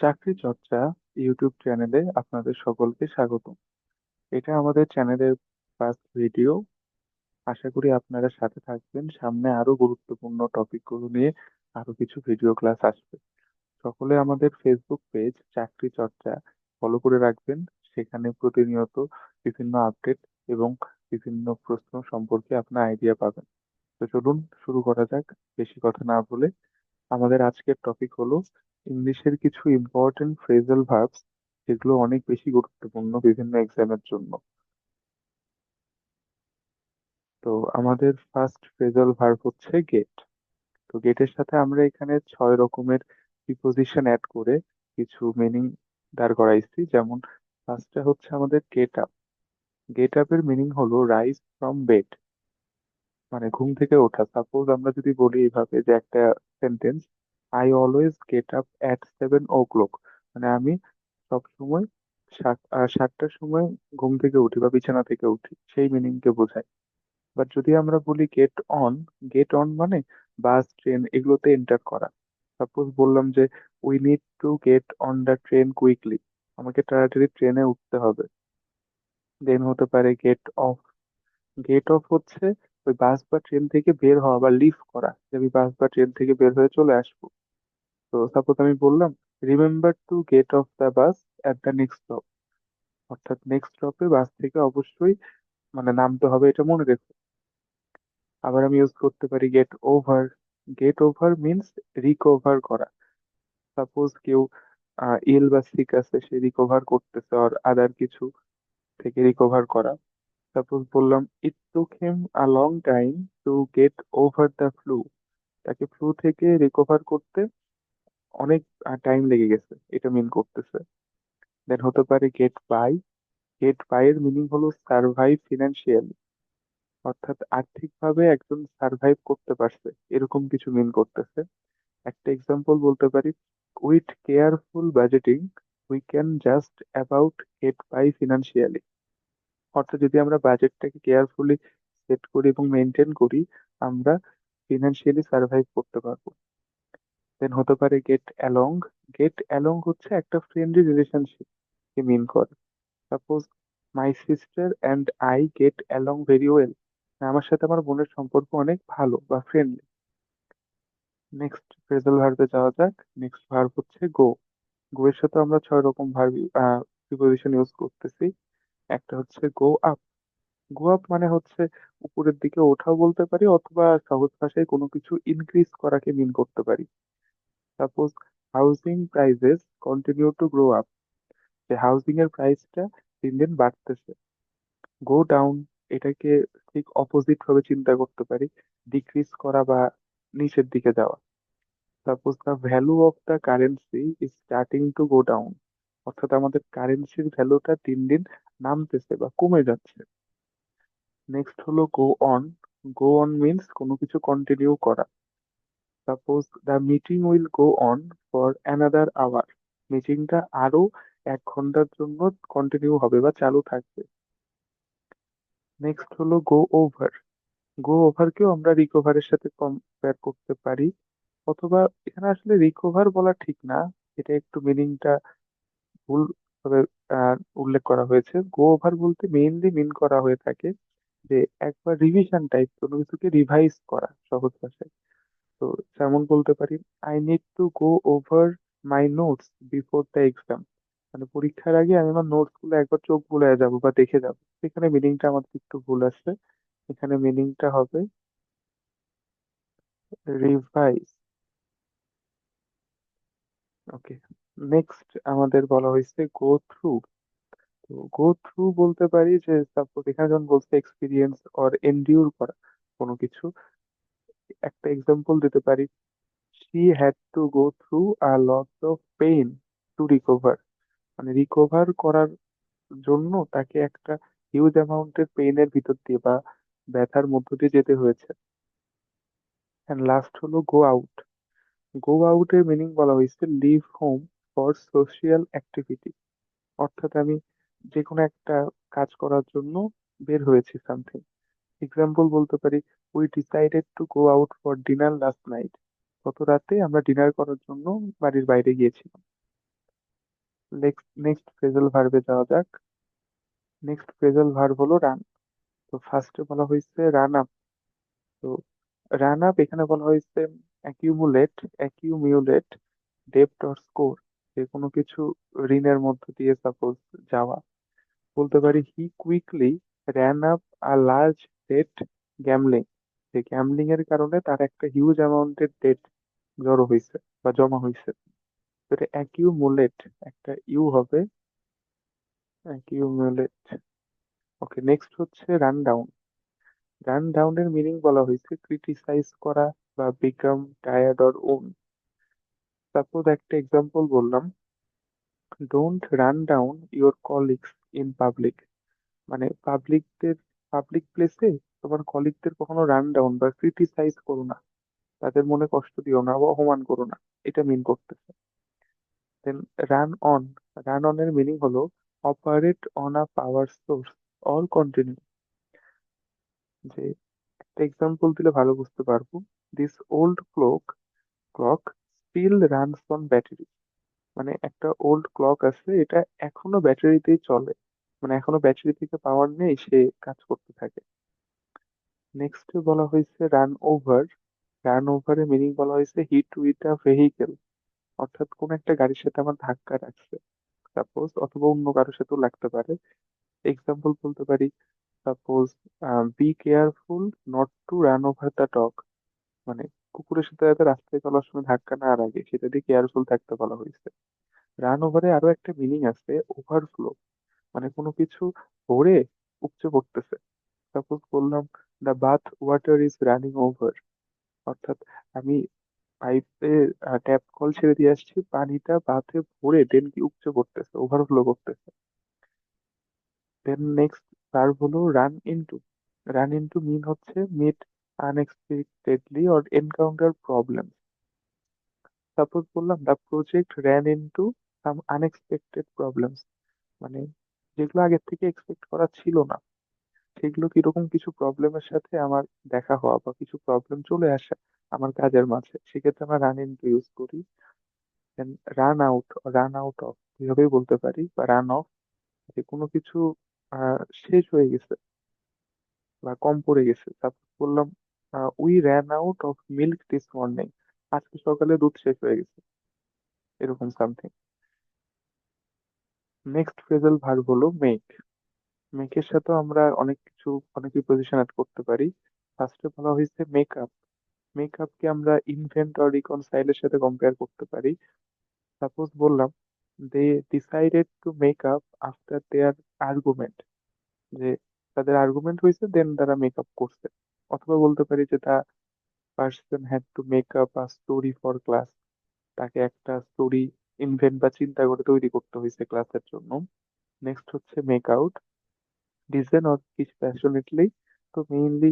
চাকরি চর্চা ইউটিউব চ্যানেলে আপনাদের সকলকে স্বাগত এটা আমাদের চ্যানেলের ফার্স্ট ভিডিও আশা করি আপনারা সাথে থাকবেন। সামনে আরও গুরুত্বপূর্ণ টপিকগুলো নিয়ে আরও কিছু ভিডিও ক্লাস আসবে। সকলে আমাদের ফেসবুক পেজ চাকরি চর্চা ফলো করে রাখবেন। সেখানে প্রতিনিয়ত বিভিন্ন আপডেট এবং বিভিন্ন প্রশ্ন সম্পর্কে আপনার আইডিয়া পাবেন। তো চলুন শুরু করা যাক। বেশি কথা না বলে আমাদের আজকের টপিক হলো ইংলিশের কিছু ইম্পর্টেন্ট ফ্রেজাল ভার্বস যেগুলো অনেক বেশি গুরুত্বপূর্ণ বিভিন্ন এক্সামের জন্য। তো আমাদের ফার্স্ট ফ্রেজাল ভার্ব হচ্ছে গেট তো গেটের সাথে আমরা এখানে ছয় রকমের প্রিপোজিশন অ্যাড করে কিছু মিনিং দাঁড় করাইছি। যেমন ফার্স্টটা হচ্ছে আমাদের গেট আপ গেট আপের মিনিং হলো রাইজ ফ্রম বেড মানে ঘুম থেকে ওঠা। সাপোজ আমরা যদি বলি এইভাবে যে একটা sentence I always get up at seven o'clock মানে আমি সব সময় সাতটার সময় ঘুম থেকে উঠি বা বিছানা থেকে উঠি, সেই মিনিং কে বোঝায়। বাট যদি আমরা বলি গেট অন গেট অন মানে বাস ট্রেন এগুলোতে এন্টার করা। সাপোজ বললাম যে we need to get on the train quickly আমাকে তাড়াতাড়ি ট্রেনে উঠতে হবে। দেন হতে পারে গেট অফ গেট অফ হচ্ছে ওই বাস বা ট্রেন থেকে বের হওয়া বা লিভ করা। যে আমি বাস বা ট্রেন থেকে বের হয়ে চলে আসব। তো সাপোজ আমি বললাম remember to get off the bus at the next stop অর্থাৎ নেক্সট স্টপে বাস থেকে অবশ্যই মানে নামতে হবে এটা মনে রেখো। আবার আমি ইউজ করতে পারি get over get over means recover করা। সাপোজ কেউ ইল বা সিক আছে সে রিকভার করতেছে আর আদার কিছু থেকে রিকভার করা। সাপোজ বললাম it took him a long time to get over the flu তাকে ফ্লু থেকে রিকভার করতে অনেক টাইম লেগে গেছে, এটা মিন করতেছে। দেন হতে পারে গেট বাই গেটের মিনিং হলো সার্ভাইভ ফিনান্সিয়ালি অর্থাৎ আর্থিকভাবে একজন সার্ভাইভ করতে পারছে, এরকম কিছু মিন করতেছে। একটা এক্সাম্পল বলতে পারি with careful budgeting we can just about get by financially অর্থাৎ যদি আমরা বাজেটটাকে কেয়ারফুলি সেট করি এবং মেনটেন করি, আমরা ফিনান্সিয়ালি সার্ভাইভ করতে পারব। দেন হতে পারে গেট অ্যালং গেট অ্যালং হচ্ছে একটা ফ্রেন্ডলি রিলেশনশিপ কে মিন করে। Suppose my sister and I get along very well আমার সাথে আমার বোনের সম্পর্ক অনেক ভালো বা ফ্রেন্ডলি নেক্সট ফ্রেজাল ভার্বে যাওয়া যাক। নেক্সট ভার্ব হচ্ছে গো গো এর সাথে আমরা ছয় রকম ভার্ব প্রিপোজিশন ইউজ করতেছি। একটা হচ্ছে গো আপ গো আপ মানে হচ্ছে উপরের দিকে ওঠাও বলতে পারি অথবা সহজ ভাষায় কোনো কিছু ইনক্রিজ করাকে মিন করতে পারি। Suppose housing prices continue to grow up যে হাউজিং এর প্রাইসটা দিন দিন বাড়তেছে। গো ডাউন এটাকে ঠিক অপোজিট ভাবে চিন্তা করতে পারি ডিক্রিজ করা বা নিচের দিকে যাওয়া। Suppose the value of the currency is starting to go down অর্থাৎ আমাদের কারেন্সির ভ্যালুটা দিন দিন নামতেছে বা কমে যাচ্ছে। নেক্সট হলো go on go on means কোনো কিছু কন্টিনিউ করা। Suppose the meeting will go on for another hour মিটিংটা আরও এক ঘণ্টার জন্য কন্টিনিউ হবে বা চালু থাকবে। নেক্সট হলো গো ওভার গো ওভারকেও আমরা রিকভারের সাথে কম্পেয়ার করতে পারি। অথবা এখানে আসলে রিকভার বলা ঠিক না। এটা একটু মিনিংটা ভুল ভাবে উল্লেখ করা হয়েছে। গো ওভার বলতে মেইনলি মিন করা হয়ে থাকে যে একবার রিভিশন টাইপ কোনো কিছুকে রিভাইজ করা সহজ ভাষায়। তো যেমন বলতে পারি I need to go over my notes before the exam মানে পরীক্ষার আগে আমি আমার নোটসগুলো একবার চোখ বুলায় যাব বা দেখে যাব। এখানে মিনিংটা আমাদের একটু ভুল আছে। এখানে মিনিংটা হবে রিভাইজ ওকে নেক্সট আমাদের বলা হয়েছে গো থ্রু তো গো থ্রু বলতে পারি যে সাপোজ এখানে যখন বলছে এক্সপিরিয়েন্স অর এন্ডিউর করা কোনো কিছু একটা এক্সাম্পল দিতে পারি। She had to go through a lot of pain to recover মানে রিকভার করার জন্য তাকে একটা হিউজ অ্যামাউন্টের পেইনের ভিতর দিয়ে বা ব্যথার মধ্য দিয়ে যেতে হয়েছে। অ্যান্ড লাস্ট হলো গো আউট গো আউটের মিনিং বলা হয়েছে leave home for social activity অর্থাৎ আমি যে কোনো একটা কাজ করার জন্য বের হয়েছি সামথিং এক্সাম্পল বলতে পারি we decided to go out for dinner last night গত রাতে আমরা ডিনার করার জন্য বাড়ির বাইরে গিয়েছিলাম। নেক্সট ফ্রেজাল ভার্বে যাওয়া যাক। নেক্সট ফ্রেজাল ভার্ব হলো রান তো ফার্স্টে বলা হয়েছে রান আপ তো রান আপ এখানে বলা হয়েছে অ্যাকিউমুলেট অ্যাকিউমিউলেট ডেপ্ট অর স্কোর যে কোনো কিছু ঋণের মধ্য দিয়ে সাপোজ যাওয়া। বলতে পারি he quickly ran up a large debt gambling যে গ্যামলিং এর কারণে তার একটা হিউজ অ্যামাউন্টের ডেট জড়ো হয়েছে বা জমা হয়েছে এটা অ্যাকিউমুলেট একটা ইউ হবে। অ্যাকিউমুলেট ওকে নেক্সট হচ্ছে রান ডাউন রান ডাউন এর মিনিং বলা হয়েছে ক্রিটিসাইজ করা বা become tired or worn suppose একটা এক্সাম্পল বললাম। Don't run down your colleagues in public মানে পাবলিকদের পাবলিক প্লেসে তোমার কলিগদের কখনো রান ডাউন বা ক্রিটিসাইজ করো না। তাদের মনে কষ্ট দিও না বা অপমান করো না। এটা মিন করতেছে। Then run on run on এর মিনিং হলো operate on a power source or continue যে একটা এক্সাম্পল দিলে ভালো বুঝতে পারব। This old clock clock still runs on battery মানে একটা ওল্ড ক্লক আছে, এটা এখনও ব্যাটারিতেই চলে। মানে এখনও ব্যাটারি থেকে পাওয়ার নেই, সে কাজ করতে থাকে। নেক্সট বলা হয়েছে রান ওভার রান ওভারের মিনিং বলা হয়েছে হিট উইথ আ ভেহিকেল অর্থাৎ কোন একটা গাড়ির সাথে আমার ধাক্কা লাগছে। সাপোজ অথবা অন্য কারোর সাথেও লাগতে পারে। এক্সাম্পল বলতে পারি suppose be careful not to run over the dog মানে কুকুরের সাথে যাতে রাস্তায় চলার সময় ধাক্কা না লাগে, সেটা দিয়ে কেয়ারফুল থাকতে বলা হয়েছে। রান ওভারে আরও একটা মিনিং আছে ওভারফ্লো মানে কোনো কিছু ভরে উপচে পড়তেছে। সাপোজ বললাম the bath water is running over অর্থাৎ আমি পাইপে ট্যাপ কল ছেড়ে দিয়ে আসছি, পানিটা বাথে ভরে দেন কি উপচে পড়তেছে ওভারফ্লো করতেছে। দেন নেক্সট ভার্ব হলো run into run into mean হচ্ছে meet unexpectedly or encounter problem suppose বললাম the project ran into some unexpected problems মানে যেগুলো আগের থেকে এক্সপেক্ট করা ছিল না। সেগুলো কীরকম কিছু প্রবলেমের সাথে আমার দেখা হওয়া বা কিছু প্রবলেম চলে আসা আমার কাজের মাঝে? সেক্ষেত্রে আমরা রান ইনটু ইউজ করি। Run out run out of এভাবেই বলতে পারি? বা রান অফ যে কোনো কিছু শেষ হয়ে গেছে বা কম পড়ে গেছে। তারপর বললাম we ran out of milk this morning আজকে সকালে দুধ শেষ হয়ে গেছে। এরকম সামথিং নেক্সট ফ্রেজাল ভার্ব হলো মেক মেকের সাথেও আমরা অনেক কিছু, অনেকই প্রিপোজিশন অ্যাড করতে পারি। ফার্স্টে বলা হয়েছে মেকআপ মেকআপকে আমরা ইনভেন্ট অর রিকনসাইলের সাথে কম্পেয়ার করতে পারি। সাপোজ বললাম they decided to make up after their argument যে তাদের আর্গুমেন্ট হয়েছে দেন তারা মেকআপ করছে। অথবা বলতে পারি যে the person had to make up a story for class তাকে একটা স্টোরি ইনভেন্ট বা চিন্তা করে তৈরি করতে হয়েছে ক্লাসের জন্য। নেক্সট হচ্ছে make out discern or kiss passionately তো মেইনলি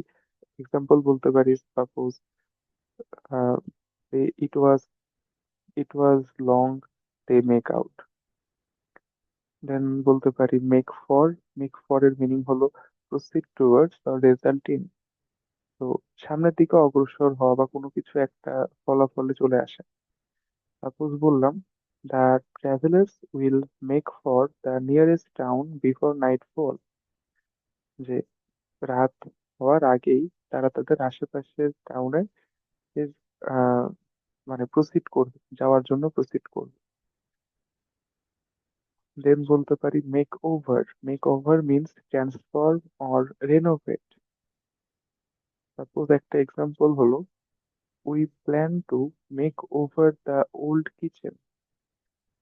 এক্সাম্পল বলতে পারি suppose it was it was long they make out then বলতে পারি মেক ফর মেক ফর এর মিনিং হলো proceed towards or result in তো সামনের দিকে অগ্রসর হওয়া বা কোনো কিছু একটা ফলাফলে চলে আসা। সাপোজ বললাম the travellers will make for the nearest town before nightfall যে রাত হওয়ার আগেই তারা তাদের আশেপাশের টাউনে মানে প্রসিড করবে, যাওয়ার জন্য প্রসিড করবে। দেন বলতে পারি make over make over means transform or renovate suppose একটা এক্সাম্পল হলো we plan to make over the old kitchen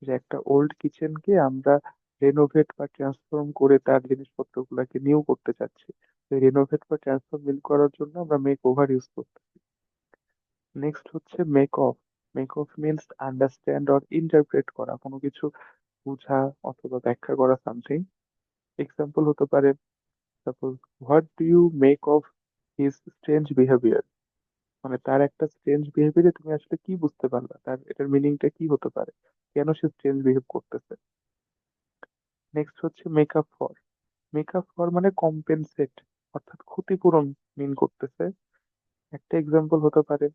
যে একটা ওল্ড কিচেনকে আমরা রেনোভেট বা ট্রান্সফর্ম করে তার জিনিসপত্রগুলোকে নিউ করতে চাচ্ছি। রেনোভেট বা ট্রান্সফর্ম মিল করার জন্য আমরা মেক ওভার ইউজ করতেছি। নেক্সট হচ্ছে make of make of means understand or interpret করা, কোনো কিছু বোঝা অথবা ব্যাখ্যা করা সামথিং এক্সাম্পল হতে পারে suppose what do you make of his strange behaviour মানে তার একটা স্ট্রেঞ্জ বিহেভিয়ারে তুমি আসলে কি বুঝতে পারলা? তার, এটার মিনিংটা কি হতে পারে? কেন সে স্ট্রেঞ্জ বিহেভ করতেছে? নেক্সট হচ্ছে make up for make up for মানে কম্পেনসেট অর্থাৎ ক্ষতিপূরণ মিন করতেছে। একটা এক্সাম্পল হতে পারে।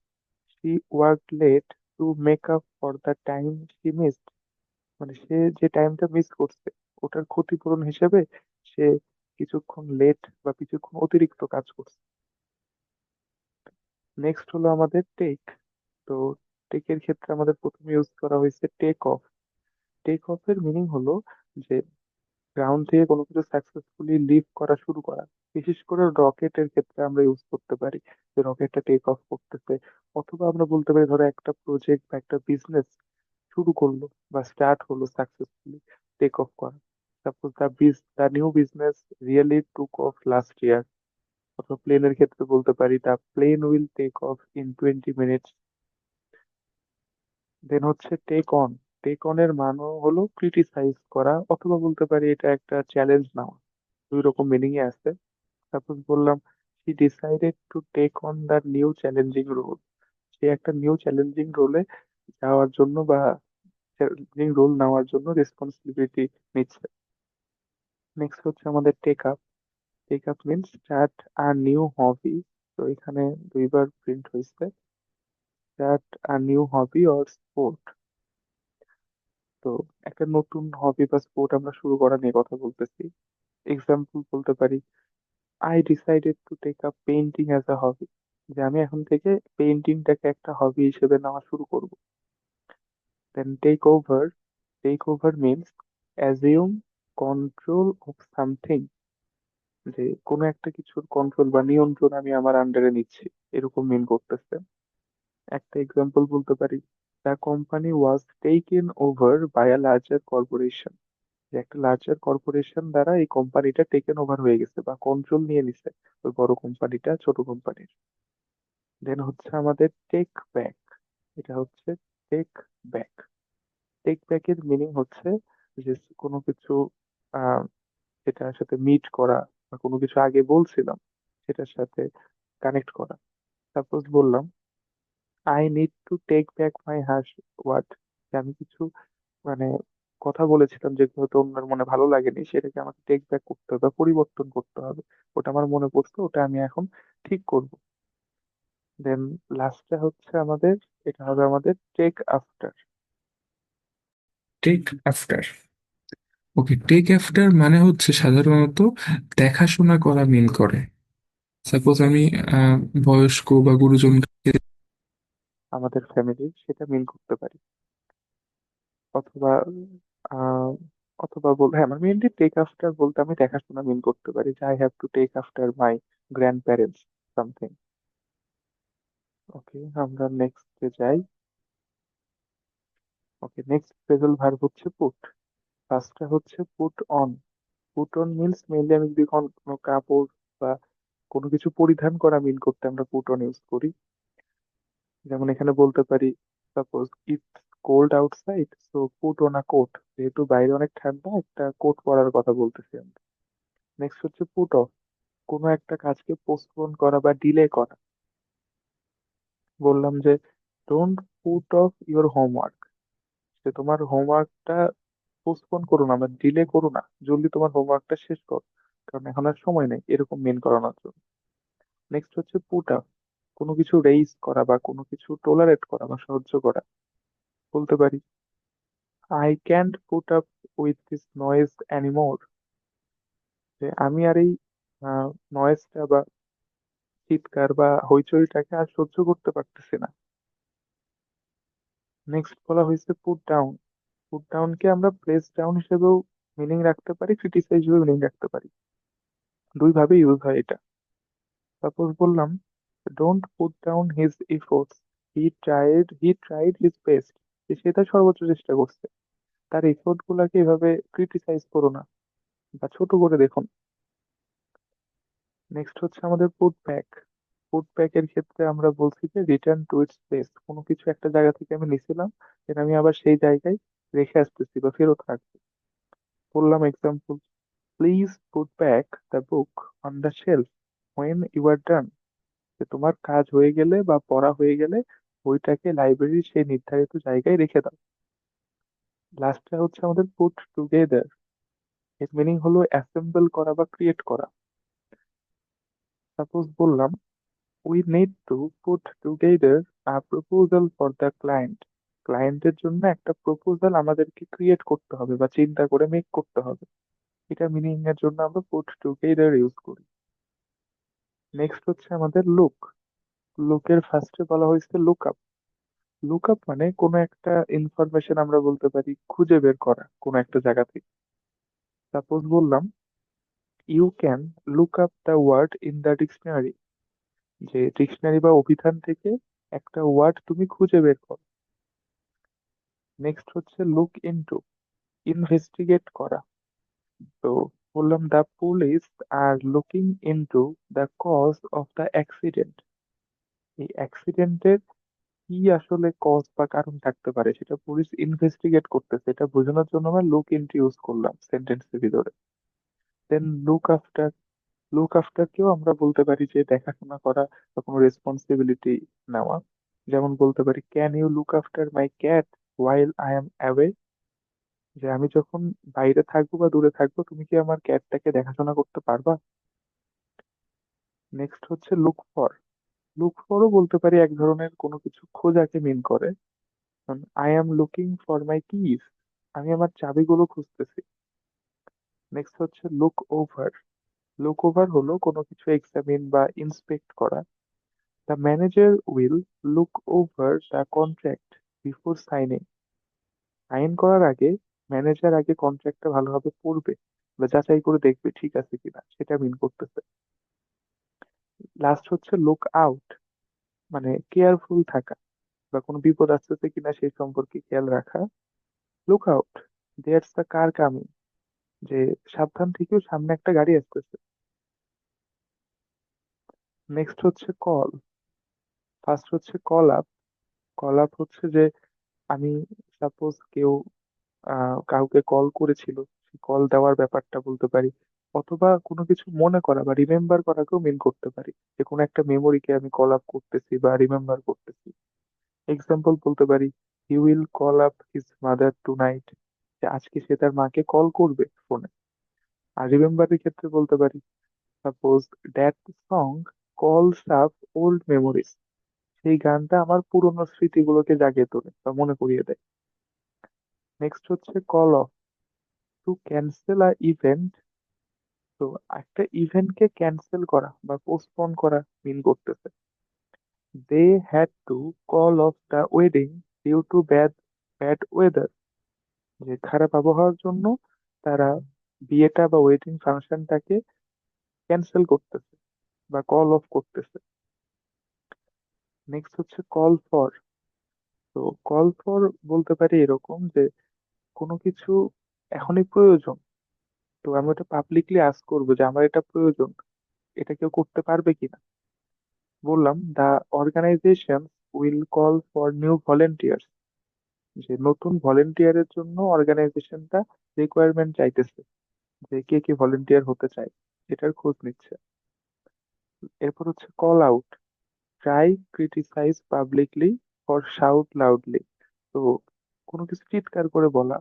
She work late to make up for the time she missed মানে সে যে টাইমটা মিস করছে, ওটার ক্ষতিপূরণ হিসেবে সে কিছুক্ষণ লেট বা কিছুক্ষণ অতিরিক্ত কাজ করছে। নেক্সট হলো আমাদের টেক তো টেকের ক্ষেত্রে আমাদের প্রথমে ইউজ করা হয়েছে টেক অফ টেক অফ এর মিনিং হলো যে গ্রাউন্ড থেকে কোনো কিছু সাকসেসফুলি লিভ করা শুরু করা। বিশেষ করে রকেটের ক্ষেত্রে আমরা ইউজ করতে পারি যে রকেটটা টেক অফ করতেছে। অথবা আমরা বলতে পারি, ধরো একটা প্রজেক্ট বা একটা বিজনেস শুরু করল বা স্টার্ট হলো সাকসেসফুলি টেক অফ করা। Suppose the biz the new business really took off last year অথবা প্লেনের ক্ষেত্রে বলতে পারি the plane will take off in twenty minutes then হচ্ছে টেক অন টেক অন এর মানও হলো ক্রিটিসাইজ করা অথবা বলতে পারি এটা একটা চ্যালেঞ্জ নেওয়া। দুই রকম মিনিং এ আছে। সাপোজ বললাম he decided to take on the new challenging role সে একটা নিউ চ্যালেঞ্জিং রোলে যাওয়ার জন্য বা চ্যালেঞ্জিং রোল নেওয়ার জন্য রেসপন্সিবিলিটি নিচ্ছে। নেক্সট হচ্ছে আমাদের take up take up means start a new hobby তো এখানে দুইবার প্রিন্ট হয়েছে। Start a new hobby or sport তো একটা নতুন হবি বা স্পোর্ট আমরা শুরু করা নিয়ে কথা বলতেছি। এক্সাম্পল বলতে পারি I decided to take up painting as a hobby যে আমি এখন থেকে পেইন্টিংটাকে একটা হবি হিসেবে নেওয়া শুরু করব। Then take over take over means assume control of something যে কোনো একটা কিছুর কন্ট্রোল বা নিয়ন্ত্রণ আমি আমার আন্ডারে নিচ্ছি, এরকম মিন করতেছে। একটা এক্সাম্পল বলতে পারি the company was taken over by a larger corporation যে একটা লার্জার কর্পোরেশন দ্বারা এই কোম্পানিটা টেকেন ওভার হয়ে গেছে বা কন্ট্রোল নিয়ে নিছে, ওই বড় কোম্পানিটা ছোট কোম্পানির দেন হচ্ছে আমাদের টেক ব্যাক এটা হচ্ছে টেক ব্যাক টেক ব্যাক এর মিনিং হচ্ছে যে কোনো কিছু যেটার সাথে মিট করা বা কোনো কিছু আগে বলছিলাম, সেটার সাথে কানেক্ট করা। সাপোজ বললাম I need to take back my harsh word আমি কিছু মানে কথা বলেছিলাম যেগুলো হয়তো অন্যের মনে ভালো লাগেনি, সেটাকে আমাকে টেক ব্যাক করতে হবে বা পরিবর্তন করতে হবে। ওটা আমার মনে পড়তো ওটা আমি এখন ঠিক করব। দেন লাস্টটা হচ্ছে আমাদের, এটা হবে আমাদের take after take after okay take after মানে হচ্ছে সাধারণত দেখাশোনা করা মিন করে। সাপোজ আমি বয়স্ক বা গুরুজনকে আমাদের ফ্যামিলির সেটা মিন করতে পারি। অথবা অথবা বল হ্যাঁ আমার মেনলি টেক আফটার বলতে আমি দেখাশোনা মিন করতে পারি। যে I have to take after my grandparents something okay আমরা নেক্সট যাই। ওকে নেক্সট ফ্রেজাল ভার্ব হচ্ছে পুট ফার্স্টটা হচ্ছে put on put on means mainly আমি যদি কোন- কাপড় বা কোনো কিছু পরিধান করা মিন করতে আমরা পুট অন ইউজ করি। যেমন এখানে বলতে পারি suppose it's cold outside so put on a coat যেহেতু বাইরে অনেক ঠান্ডা, একটা কোট পরার কথা বলতেছি আমরা। নেক্সট হচ্ছে পুট অফ কোনো একটা কাজকে পোস্টপোন করা বা ডিলে করা। বললাম যে don't put off your homework যে তোমার হোমওয়ার্কটা পোস্টপোন করো না, বা ডিলে করো না। জলদি তোমার হোমওয়ার্কটা শেষ করো। কারণ এখন আর সময় নেই, এরকম মেন করানোর জন্য। নেক্সট হচ্ছে পুট আপ কোনো কিছু রেইজ করা বা কোনো কিছু টলারেট করা বা সহ্য করা, বলতে পারি। I can't put up with this noise anymore যে আমি আর এই নয়েজটা বা চিৎকার বা হইচইটাকে আর সহ্য করতে পারতেছি না। নেক্সট বলা হয়েছে পুট ডাউন পুট ডাউনকে আমরা প্লেস ডাউন হিসেবেও মিনিং রাখতে পারি ক্রিটিসাইজ হিসেবে মিনিং রাখতে পারি। দুইভাবে ইউজ হয় এটা। সাপোজ বললাম don't put down his efforts he tried he tried his best সে তার সর্বোচ্চ চেষ্টা করছে। তার এফোর্ট গুলাকে এভাবে ক্রিটিসাইজ করো না। বা ছোট করে দেখুন নেক্সট হচ্ছে আমাদের পুট ব্যাক পুট ব্যাক এর ক্ষেত্রে আমরা বলছি যে রিটার্ন টু ইটস প্লেস কোনো কিছু একটা জায়গা থেকে আমি নিছিলাম দেন আমি আবার সেই জায়গায় রেখে আসতেছি বা ফেরত রাখব বললাম example please put back the book on the shelf when you are done যে তোমার কাজ হয়ে গেলে বা পড়া হয়ে গেলে বইটাকে লাইব্রেরির সেই নির্ধারিত জায়গায় রেখে দাও। লাস্টটা হচ্ছে আমাদের পুট টুগেদার এর মিনিং হলো অ্যাসেম্বল করা বা ক্রিয়েট করা। সাপোজ বললাম we need to put together a proposal for the client ক্লায়েন্টের জন্য একটা প্রপোজাল আমাদেরকে ক্রিয়েট করতে হবে বা চিন্তা করে মেক করতে হবে। এটা মিনিং এর জন্য আমরা পুট টুগেদার ইউজ করি। নেক্সট হচ্ছে আমাদের লুক লুকের ফার্স্টে বলা হয়েছে লুক আপ লুক আপ মানে কোনো একটা ইনফরমেশন আমরা বলতে পারি খুঁজে বের করা কোনো একটা জায়গা থেকে সাপোজ বললাম you can look up the word in the dictionary যে ডিকশনারি বা অভিধান থেকে একটা ওয়ার্ড তুমি খুঁজে বের করো। নেক্সট হচ্ছে লুক ইনটু ইনভেস্টিগেট করা। তো বললাম the police are looking into the cause of the accident এই অ্যাক্সিডেন্টের কি আসলে কজ বা কারণ থাকতে পারে সেটা পুলিশ ইনভেস্টিগেট করতেছে। এটা বোঝানোর জন্য আমরা লুক ইনটু ইউজ করলাম সেন্টেন্সের ভিতরে। Then look after look after কেও আমরা বলতে পারি যে দেখাশোনা করা বা কোনো রেসপন্সিবিলিটি নেওয়া। যেমন বলতে পারি can you look after my cat while I am away যে আমি যখন বাইরে থাকব বা দূরে থাকব, তুমি কি আমার ক্যাটটাকে দেখাশোনা করতে পারবা? নেক্সট হচ্ছে লুক ফর লুক ফরও বলতে পারি এক ধরনের কোনো কিছু খোঁজাকে মিন করে। I am looking for my keys আমি আমার চাবিগুলো খুঁজতেছি। নেক্সট হচ্ছে লুক ওভার লুক ওভার হলো কোনো কিছু এক্সামিন বা ইন্সপেক্ট করা। The manager will look over the contract before signing sign করার আগে ম্যানেজার আগে কন্ট্রাক্টটা ভালোভাবে পড়বে বা যাচাই করে দেখবে ঠিক আছে কিনা, সেটা মিন করতেছে। লাস্ট হচ্ছে লুক আউট মানে কেয়ারফুল থাকা বা কোনো বিপদ আসতেছে কিনা সেই সম্পর্কে খেয়াল রাখা। Look out there's the car coming যে সাবধান থেকেও সামনে একটা গাড়ি আসতেছে। নেক্সট হচ্ছে কল ফার্স্ট হচ্ছে কল আপ কল আপ হচ্ছে যে আমি সাপোজ কেউ কাউকে কল করেছিল কল দেওয়ার ব্যাপারটা বলতে পারি। অথবা কোনো কিছু মনে করা বা রিমেম্বার করাকেও মিন করতে পারি। যে কোনো একটা মেমোরিকে আমি কল আপ করতেছি বা রিমেম্বার করতেছি। এক্সাম্পল বলতে পারি he will call up his mother tonight যে আজকে সে তার মাকে কল করবে ফোনে আর রিমেম্বারের ক্ষেত্রে বলতে পারি suppose that song calls up old memories সেই গানটা আমার পুরোনো স্মৃতিগুলোকে জাগিয়ে তোলে বা মনে করিয়ে দেয়। নেক্সট হচ্ছে call off to cancel a event তো একটা ইভেন্টকে ক্যান্সেল করা বা পোস্টপোন করা মিন করতেছে। They had to call off the wedding due to bad bad weather যে খারাপ আবহাওয়ার জন্য তারা বিয়েটা বা ওয়েডিং ফাংশনটাকে ক্যান্সেল করতেছে বা কল অফ করতেছে। নেক্সট হচ্ছে কল ফর তো কল ফর বলতে পারি এরকম যে কোনো কিছু এখনই প্রয়োজন। তো আমি ওটা পাবলিকলি আস্ক করব যে আমার এটা প্রয়োজন, এটা কেউ করতে পারবে কিনা? বললাম the organization will call for new volunteers যে নতুন ভলেন্টিয়ারের জন্য অর্গানাইজেশনটা রিকোয়ারমেন্ট চাইতেছে যে কে কে ভলেন্টিয়ার হতে চায়, এটার খোঁজ নিচ্ছে। এরপর হচ্ছে call out try criticize publicly for shout loudly তো কোনো কিছু চিৎকার করে বলা।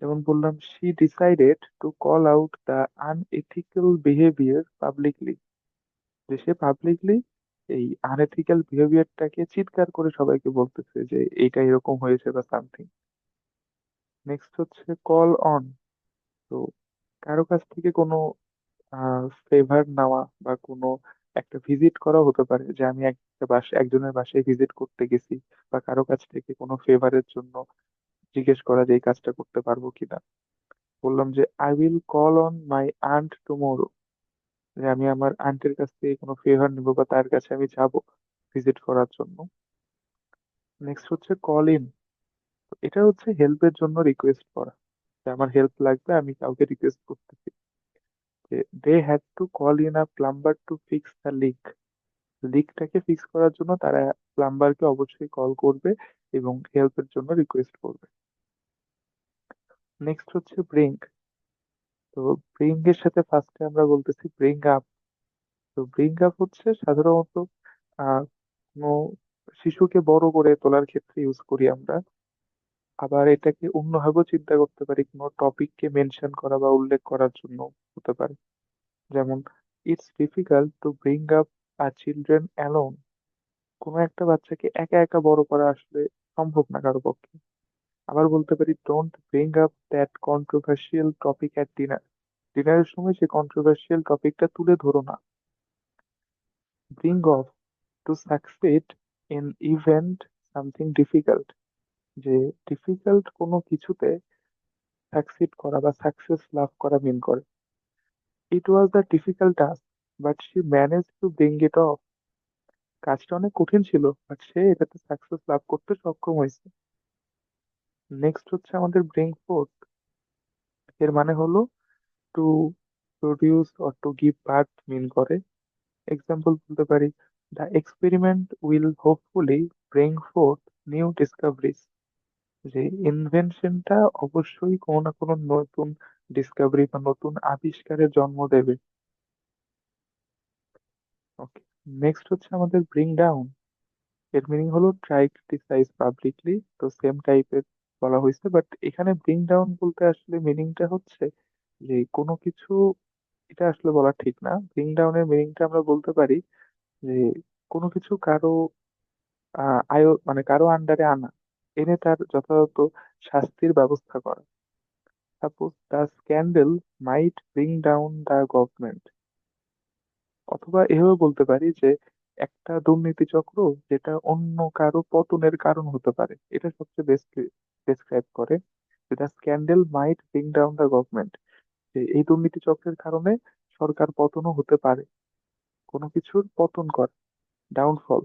যেমন বললাম she decided to call out the unethical behaviour publicly যে সে পাবলিকলি এই আনএথিক্যাল বিহেভিয়ারটাকে চিৎকার করে সবাইকে বলতেছে যে এইটা এরকম হয়েছে বা সামথিং নেক্সট হচ্ছে কল অন তো কারও কাছ থেকে কোনো ফেভার নেওয়া বা কোনো একটা ভিজিট করা হতে পারে যে আমি একটা বাসা, একজনের বাসায় ভিজিট করতে গেছি বা কারও কাছ থেকে কোনো ফেভারের জন্য জিজ্ঞেস করা যে এই কাজটা করতে পারব কিনা। বললাম যে I will call on my aunt tomorrow যে আমি আমার আন্টির কাছ থেকে কোনো ফেভার নিবো বা তার কাছে আমি যাব ভিজিট করার জন্য। নেক্সট হচ্ছে কল ইন এটা হচ্ছে হেল্পের জন্য রিকোয়েস্ট করা। যে আমার হেল্প লাগবে, আমি কাউকে রিকোয়েস্ট করতেছি। They had to call in a plumber to fix the leak লিকটাকে ফিক্স করার জন্য তারা প্লাম্বারকে অবশ্যই কল করবে এবং হেল্পের জন্য রিকোয়েস্ট করবে। নেক্সট হচ্ছে ব্রিং তো ব্রিং এর সাথে ফার্স্টে আমরা বলতেছি ব্রিং আপ তো ব্রিং আপ হচ্ছে সাধারণত, আহ, কোনো শিশুকে বড় করে তোলার ক্ষেত্রে ইউজ করি আমরা। আবার এটাকে অন্যভাবেও চিন্তা করতে পারি, কোনো টপিককে মেনশন করা বা উল্লেখ করার জন্য হতে পারে। যেমন it's difficult to bring up a children alone কোনো একটা বাচ্চাকে একা একা বড় করা আসলে সম্ভব না কারও পক্ষে। আবার বলতে পারি don't bring up that controversial topic at dinner ডিনারের সময় সেই কন্ট্রোভার্সিয়াল টপিকটা তুলে ধরো না। Bring off to succeed in event something difficult যে ডিফিকাল্ট কোনো কিছুতে সাকসিড করা বা সাকসেস লাভ করা মিন করে। It was the difficult task but she manage to bring it off কাজটা অনেক কঠিন ছিল বাট সে এটাতে সাকসেস লাভ করতে সক্ষম হয়েছে। নেক্সট হচ্ছে আমাদের ব্রিং ফোর্থ এর মানে হলো to produce or to give birth mean করে। এক্সাম্পল বলতে পারি the experiment will hopefully bring forth new discoveries যে ইনভেনশনটা অবশ্যই কোনো না কোনো নতুন ডিসকভারি বা নতুন আবিষ্কারের জন্ম দেবে। ওকে নেক্সট হচ্ছে আমাদের ব্রিং ডাউন এর মিনিং হলো ট্রাই ক্রিটিসাইজ পাবলিকলি তো সেম টাইপের বলা হয়েছে বাট এখানে ব্রিং ডাউন বলতে আসলে মিনিংটা হচ্ছে যে কোনো কিছু, এটা আসলে বলা ঠিক না। ব্রিং ডাউনের মিনিংটা আমরা বলতে পারি যে কোনো কিছু কারও আয় মানে কারও আন্ডারে আনা। এনে তার যথাযথ শাস্তির ব্যবস্থা করা। Suppose the scandal might bring down the government. অথবা এভাবে বলতে পারি যে, একটা দুর্নীতি চক্র যেটা অন্য কারও পতনের কারণ হতে পারে। এটা সবচেয়ে বেস্ট ডেসক্রাইব করে যে, the scandal might bring down the government. যে, এই দুর্নীতি চক্রের কারণে সরকার পতনও হতে পারে। কোনো কিছুর পতন করা ডাউনফল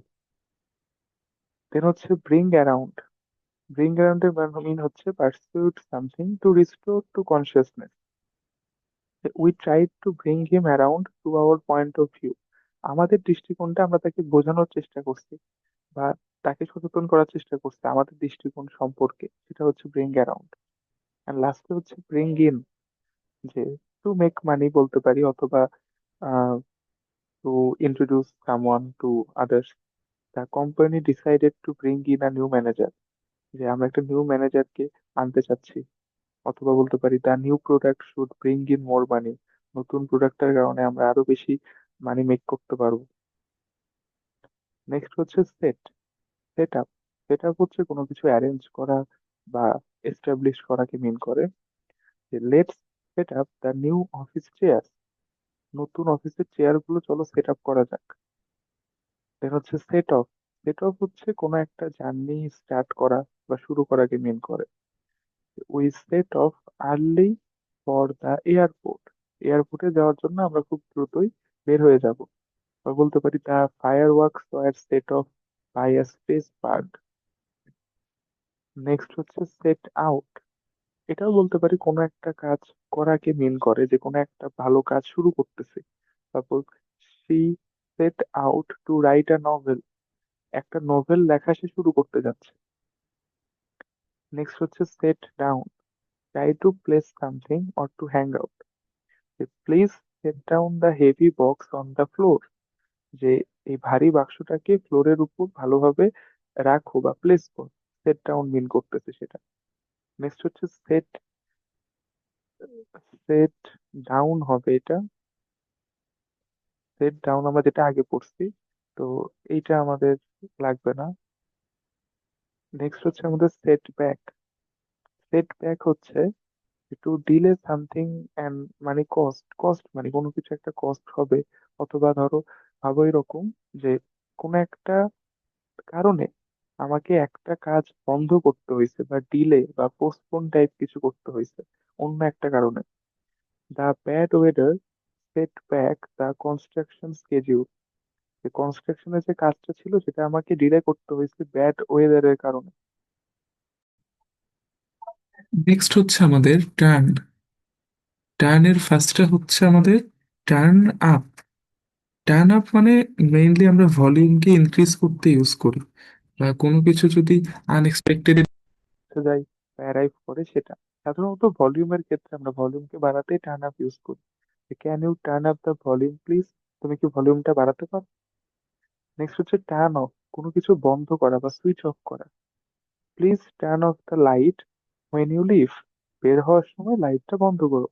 দেন হচ্ছে ব্রিং অ্যারাউন্ড ব্রিং অ্যারাউন্ড এর মিন হচ্ছে pursuit something to restore to consciousness we try to bring him around to our point of view আমাদের দৃষ্টিকোণটা আমরা তাকে বোঝানোর চেষ্টা করছি বা তাকে সচেতন করার চেষ্টা করছি আমাদের দৃষ্টিকোণ সম্পর্কে, সেটা হচ্ছে ব্রিং অ্যারাউন্ড আর লাস্টে হচ্ছে ব্রিং ইন যে টু মেক মানি বলতে পারি অথবা to introduce someone to others the company decided to bring in a new manager যে আমরা একটা নিউ ম্যানেজারকে আনতে চাচ্ছি, অথবা বলতে পারি the new product should bring in more money নতুন প্রোডাক্টের কারণে আমরা আরও বেশি মানি মেক করতে পারব। নেক্সট হচ্ছে set set up set up হচ্ছে কোনো কিছু অ্যারেঞ্জ করা বা এস্টাবলিশ করাকে মিন করে। যে let's set up the new office chair নতুন অফিসের চেয়ারগুলো চলো সেট আপ করা যাক। দেন হচ্ছে সেট অফ সেট অফ হচ্ছে কোনো একটা জার্নি স্টার্ট করা। বা শুরু করাকে মিন করে। We set off early for the airport এয়ারপোর্টে যাওয়ার জন্য আমরা খুব দ্রুতই বের হয়ে যাব। বা বলতে পারি the fireworks were set off by a space park next হচ্ছে সেট আউট এটাও বলতে পারি, কোনো একটা কাজ করাকে মিন করে যে কোনো একটা ভালো কাজ শুরু করতেছে। Suppose she set out to write a novel একটা নোভেল লেখা সে শুরু করতে যাচ্ছে। নেক্সট হচ্ছে set down try to place something or to hang out please set down the heavy box on the floor যে এই ভারী বাক্সটাকে ফ্লোরের উপর ভালোভাবে রাখো বা প্লেস করো। সেট ডাউন মিন করতেছে সেটা। নেক্সট হচ্ছে সেট সেট ডাউন হবে এটা। সেট ডাউন আমরা যেটা আগে পড়ছি, তো এইটা আমাদের লাগবে না। নেক্সট হচ্ছে আমাদের সেট ব্যাক সেট ব্যাক হচ্ছে একটু ডিলে সামথিং অ্যান্ড মানে কস্ট কস্ট মানে কোনো কিছু একটা কস্ট হবে অথবা ধরো ভাবো এরকম যে কোনো একটা কারণে আমাকে একটা কাজ বন্ধ করতে হয়েছে বা ডিলে বা পোস্টপোন টাইপ কিছু করতে হয়েছে অন্য একটা কারণে। The bad weather set back the construction schedule যে কনস্ট্রাকশনের যে কাজটা ছিল সেটা আমাকে ডিলে করতে হয়েছে ব্যাড ওয়েদারের কারণে। নেক্সট হচ্ছে আমাদের টার্ন টার্নের ফার্স্টটা হচ্ছে আমাদের টার্ন আপ টার্ন আপ মানে মেইনলি আমরা ভলিউমকে ইনক্রিজ করতে ইউজ করি। বা কোনো কিছু যদি আনএক্সপেক্টেড বা অ্যারাইভ করে সেটা। সাধারণত ভলিউমের ক্ষেত্রে আমরা ভলিউমকে বাড়াতে টার্ন আপ ইউজ করি। Can you turn up the volume please তুমি কি ভলিউমটা বাড়াতে পারো? নেক্সট হচ্ছে টার্ন অফ কোনো কিছু বন্ধ করা বা সুইচ অফ করা। Please turn off the light when you leave বের হওয়ার সময় লাইটটা বন্ধ করো।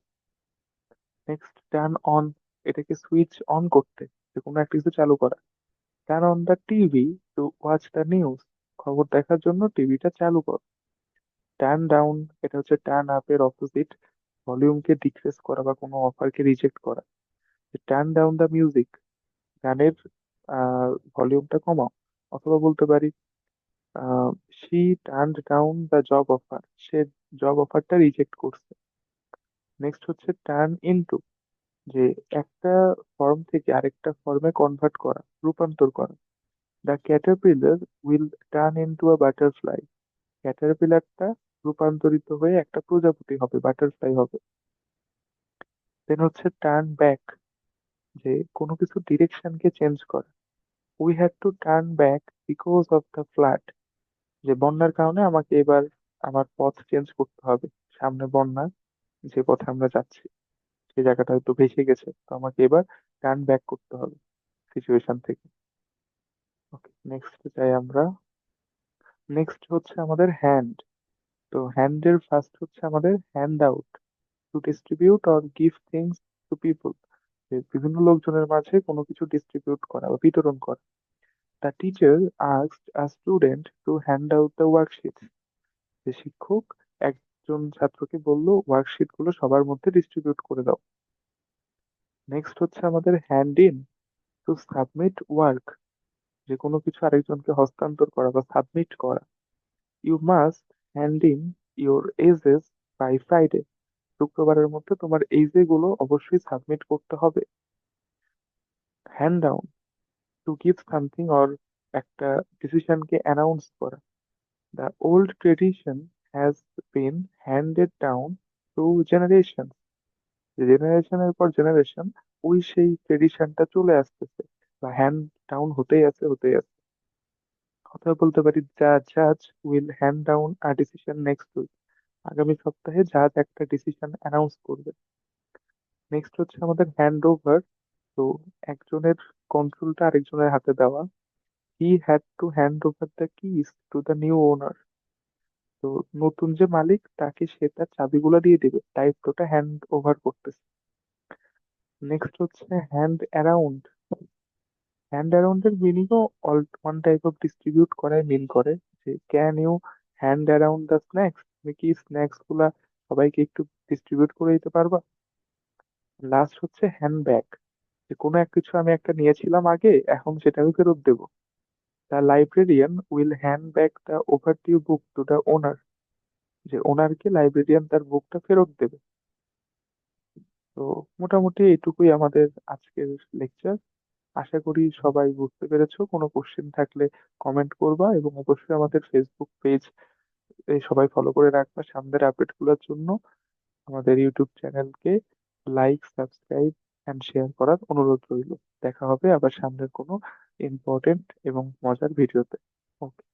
নেক্সট টার্ন অন এটাকে সুইচ অন করতে, যে কোনো একটা কিছু চালু করা। Turn on the TV to watch the news খবর দেখার জন্য টিভিটা চালু করো। টার্ন ডাউন এটা হচ্ছে টার্ন আপ এর অপোজিট ভলিউমকে ডিক্রেস করা বা কোনো অফারকে রিজেক্ট করা। টার্ন ডাউন দ্য মিউজিক গানের ভলিউমটা কমাও, অথবা বলতে পারি she turn down the job offer say job অফারটা রিজেক্ট করছে। নেক্সট হচ্ছে টার্ন ইনটু যে একটা ফর্ম থেকে আরেকটা ফর্মে কনভার্ট করা, রূপান্তর করা। The caterpillar will turn into a butterfly ক্যাটারপিলারটা রূপান্তরিত হয়ে একটা প্রজাপতি হবে বাটারফ্লাই হবে। দেন হচ্ছে টার্ন ব্যাক যে কোনো কিছু ডিরেকশনকে চেঞ্জ করা। We had to turn back because of the flood যে বন্যার কারণে আমাকে এবার আমার পথ চেঞ্জ করতে হবে। সামনে বন্যা, যে পথে আমরা যাচ্ছি, সেই জায়গাটা হয়তো ভেসে গেছে। তো আমাকে এবার টার্ন ব্যাক করতে হবে সিচুয়েশন থেকে। ওকে নেক্সট যাই আমরা। নেক্সট হচ্ছে আমাদের হ্যান্ড তো হ্যান্ডের ফার্স্ট হচ্ছে আমাদের hand out to distribute or give things to people বিভিন্ন লোকজনের মাঝে কোনো কিছু ডিস্ট্রিবিউট করা বা বিতরণ করা। The teacher asked a student to hand out the worksheet যে শিক্ষক একজন ছাত্রকে বলল ওয়ার্কশিটগুলো সবার মধ্যে ডিস্ট্রিবিউট করে দাও। নেক্সট হচ্ছে আমাদের hand in to submit work যে কোনো কিছু আরেকজনকে হস্তান্তর করা বা সাবমিট করা। You must hand in your essays by Friday শুক্রবারের মধ্যে তোমার এজে গুলো অবশ্যই সাবমিট করতে হবে। Hand down to give something or একটা ডিসিশনকে অ্যানাউন্স করা। The old tradition has been handed down to generation জেনারেশনের পর জেনারেশন ওই সেই ট্রেডিশনটা চলে আসতেছে। বা হ্যান্ড ডাউন হতেই আছে হতেই আছে। কথা বলতে পারি যা জাজ will hand down a decision next week আগামী সপ্তাহে জাজ একটা ডিসিশন অ্যানাউন্স করবে। নেক্সট হচ্ছে আমাদের হ্যান্ড ওভার তো একজনের কন্ট্রোলটা আরেকজনের হাতে দেওয়া। He had to hand over the keys to the new owner তো নতুন যে মালিক, তাকে সে তার চাবিগুলো দিয়ে দেবে, দায়িত্বটা হ্যান্ড ওভার করতেছে। নেক্সট হচ্ছে হ্যান্ড অ্যারাউন্ড হ্যান্ড অ্যারাউন্ড এর মিনিংও all one type of distribute করায় মিন করে, যে can you hand around the snacks তুমি কি স্ন্যাক্সগুলা সবাইকে একটু ডিস্ট্রিবিউট করে দিতে পারবা? লাস্ট হচ্ছে হ্যান্ড ব্যাগ যে কোনো এক কিছু আমি একটা নিয়েছিলাম আগে, এখন সেটাকে ফেরত দেবো। The librarian will hand back the overdue book to the owner যে ওনারকে লাইব্রেরিয়ান তার বুকটা ফেরত দেবে। তো মোটামুটি এটুকুই আমাদের আজকের লেকচার আশা করি সবাই বুঝতে পেরেছ। কোনো কোশ্চেন থাকলে কমেন্ট করবা এবং অবশ্যই আমাদের ফেসবুক পেজ সবাই ফলো করে রাখবা। সামনের আপডেটগুলোর জন্য আমাদের ইউটিউব চ্যানেলকে লাইক সাবস্ক্রাইব অ্যান্ড শেয়ার করার অনুরোধ রইল। দেখা হবে আবার সামনের কোনো ইম্পর্টেন্ট এবং মজার ভিডিওতে ওকে